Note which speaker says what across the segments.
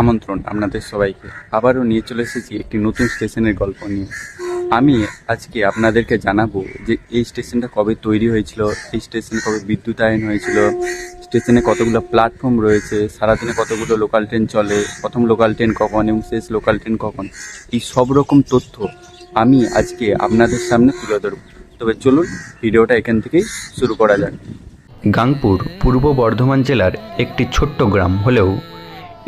Speaker 1: আমন্ত্রণ আপনাদের সবাইকে। আবারও নিয়ে চলে এসেছি একটি নতুন স্টেশনের গল্প নিয়ে। আমি আজকে আপনাদেরকে জানাব যে এই স্টেশনটা কবে তৈরি হয়েছিল, এই স্টেশনে কবে বিদ্যুতায়ন হয়েছিল, স্টেশনে কতগুলো প্ল্যাটফর্ম রয়েছে, সারাদিনে কতগুলো লোকাল ট্রেন চলে, প্রথম লোকাল ট্রেন কখন এবং শেষ লোকাল ট্রেন কখন, এই সব রকম তথ্য আমি আজকে আপনাদের সামনে তুলে ধরব। তবে চলুন ভিডিওটা এখান থেকেই শুরু করা যাক।
Speaker 2: গাংপুর পূর্ব বর্ধমান জেলার একটি ছোট্ট গ্রাম হলেও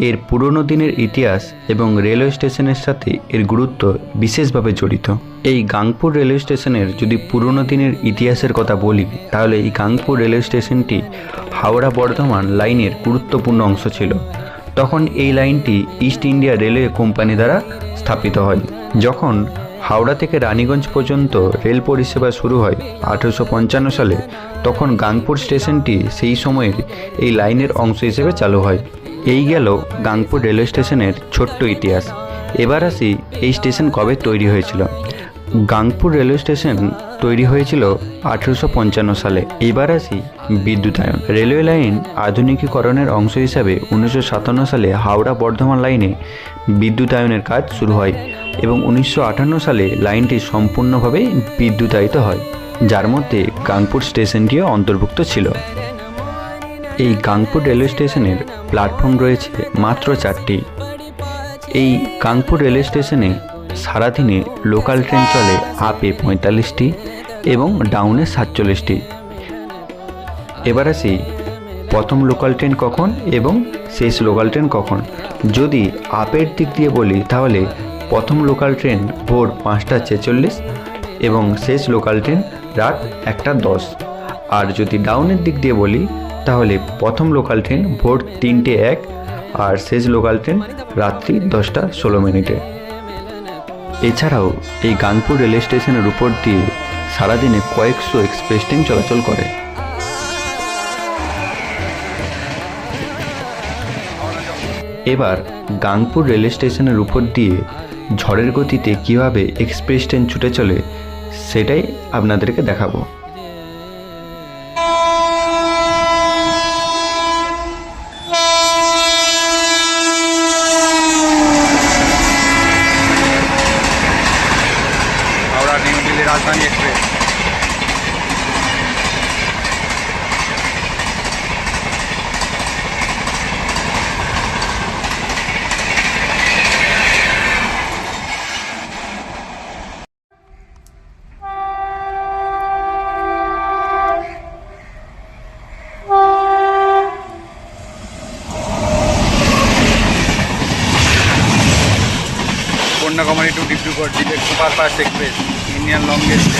Speaker 2: এর পুরনো দিনের ইতিহাস এবং রেলওয়ে স্টেশনের সাথে এর গুরুত্ব বিশেষভাবে জড়িত। এই গাংপুর রেলওয়ে স্টেশনের যদি পুরনো দিনের ইতিহাসের কথা বলি, তাহলে এই গাংপুর রেলওয়ে স্টেশনটি হাওড়া বর্ধমান লাইনের গুরুত্বপূর্ণ অংশ ছিল। তখন এই লাইনটি ইস্ট ইন্ডিয়া রেলওয়ে কোম্পানি দ্বারা স্থাপিত হয়। যখন হাওড়া থেকে রানীগঞ্জ পর্যন্ত রেল পরিষেবা শুরু হয় আঠেরোশো পঞ্চান্ন সালে, তখন গাংপুর স্টেশনটি সেই সময়ের এই লাইনের অংশ হিসেবে চালু হয়। এই গেল গাংপুর রেলওয়ে স্টেশনের ছোট্ট ইতিহাস। এবার আসি এই স্টেশন কবে তৈরি হয়েছিল। গাংপুর রেলওয়ে স্টেশন তৈরি হয়েছিল আঠেরোশো পঞ্চান্ন সালে। এবার আসি বিদ্যুতায়ন। রেলওয়ে লাইন আধুনিকীকরণের অংশ হিসাবে উনিশশো সাতান্ন সালে হাওড়া বর্ধমান লাইনে বিদ্যুতায়নের কাজ শুরু হয় এবং উনিশশো আটান্ন সালে লাইনটি সম্পূর্ণভাবে বিদ্যুতায়িত হয়। যার মধ্যে গাংপুর স্টেশনটিও অন্তর্ভুক্ত ছিল। এই গাংপুর রেলওয়ে স্টেশনের প্ল্যাটফর্ম রয়েছে মাত্র চারটি। এই গাংপুর রেলওয়ে স্টেশনে সারাদিনে লোকাল ট্রেন চলে আপে পঁয়তাল্লিশটি এবং ডাউনে সাতচল্লিশটি। এবার আসি, প্রথম লোকাল ট্রেন কখন এবং শেষ লোকাল ট্রেন কখন? যদি আপের দিক দিয়ে বলি, তাহলে প্রথম লোকাল ট্রেন ভোর পাঁচটা ছেচল্লিশ এবং শেষ লোকাল ট্রেন রাত একটা দশ। আর যদি ডাউনের দিক দিয়ে বলি তাহলে প্রথম লোকাল ট্রেন ভোর তিনটে এক আর শেষ লোকাল ট্রেন রাত্রি দশটা ষোলো মিনিটে। এছাড়াও এই গাংপুর রেল স্টেশনের উপর দিয়ে সারাদিনে কয়েকশো এক্সপ্রেস ট্রেন চলাচল করে। এবার গাংপুর রেল স্টেশনের উপর দিয়ে ঝড়ের গতিতে কীভাবে এক্সপ্রেস ট্রেন ছুটে চলে, সেটাই আপনাদেরকে দেখাবো।
Speaker 1: Rajdhani express Kanyakumari to Dibrugarh direct superfast express Indian longest.